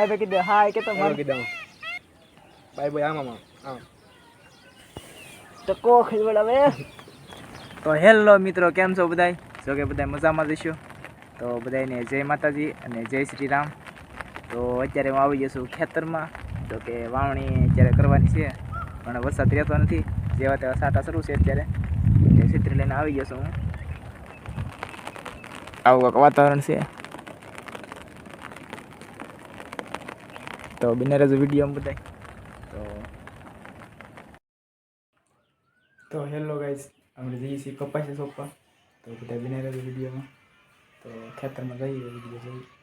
ભાઈ ભાઈ કીધું hai kita હાલો કીધું બાય bye આમ આમ આમ તો કો ખીજવડાવે તો હેલો મિત્રો કેમ છો બધાય? જો કે બધા મજામાં જઈશું તો બધાને જય માતાજી અને જય શ્રી રામ. તો અત્યારે હું આવી ગયો છું ખેતરમાં. તો કે વાવણી અત્યારે કરવાની છે પણ વરસાદ રહેતો નથી. જેવા તેવા સાટા શરૂ છે અત્યારે. એટલે છત્રી લઈને આવી ગયો છું હું. આવું વાતાવરણ છે. તો બિને રહેજો વીડિયો બધાય. તો તો હેલો ગાઈઝ આપણે જઈએ છીએ કપાસ સોપા તો બધા બિના રહેજો વિડીયોમાં તો ખેતરમાં જઈએ વીડિયો જોઈએ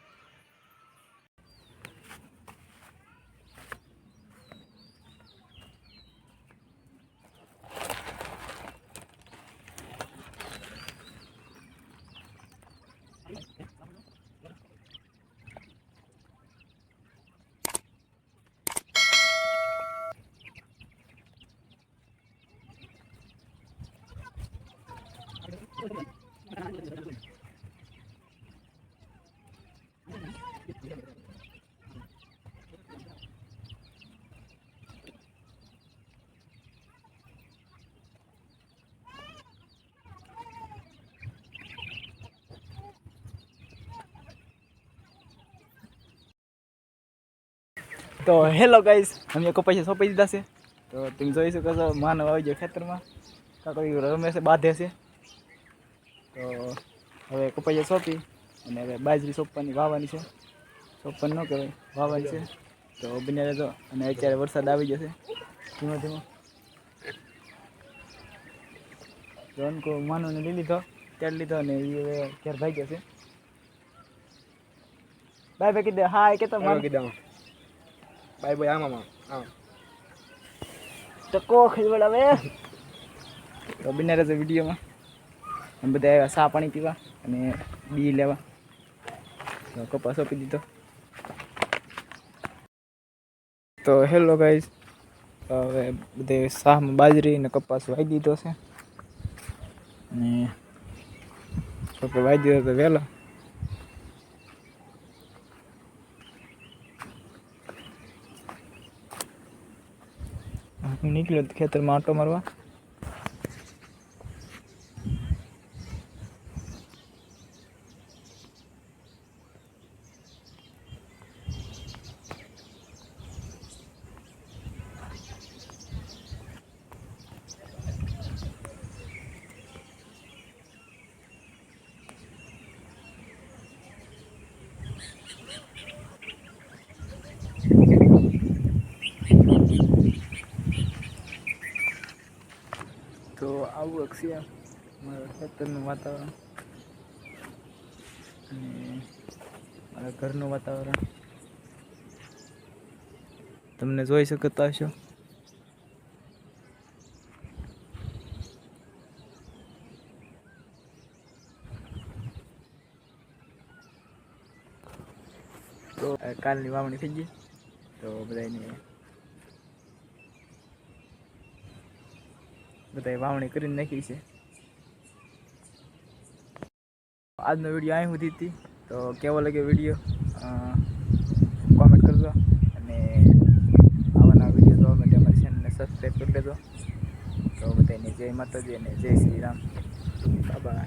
તો હેલો ગાઈઝ અમે કપાસ સોંપી દીધા છે તો તમે જોઈ શકો છો માનવ આવી ગયો ખેતરમાં કાંકડી રમે છે બાંધે છે તો હવે કપાઈએ સોંપી અને હવે બાજરી સોંપવાની વાવવાની છે. સોંપવાની ન કહેવાય વાવવાની છે. તો બને રહેજો અને અત્યારે વરસાદ આવી જશે. ધીમો ધીમો. જોનકો માનોને લઈ લીધો ત્યારે લીધો અને એ હવે ઘેર ભાઈ જશે બાય બાય કીધે. હા કે તો હાલો કીધા. બાય બાય આમાં આમાં તો કો ખીજવડાવે તો બને રહેજો વિડીયોમાં. અમે બધા આવ્યા, સા પાણી પીવા અને બી લેવા. કપાસ આપી દીધો. તો હેલો ગાઈઝ, હવે બધે શાહમાં બાજરી અને કપાસ વાઈ દીધો છે. અને આપણે વાઈ દીધો તો વહેલો નીકળ્યો ખેતરમાં આંટો મારવા તો આવું અક્ષય, મારા ખેતરનું વાતાવરણ. અને મારા ઘરનું વાતાવરણ. તમને જોઈ શકતા હશો. તો કાલની વાવણી થઈ ગઈ. તો બધાને બધાએ વાવણી કરીને નાખી છે. આજનો વીડિયો અહીં સુધી હતી. તો કેવો લાગ્યો વીડિયો? કોમેન્ટ કરજો. અને આવાના વીડિયો જોવા માટે અમારી ચેનલને સબસ્ક્રાઈબ કરી લેજો. તો બધાને જય માતાજી અને જય શ્રી રામ. બાય.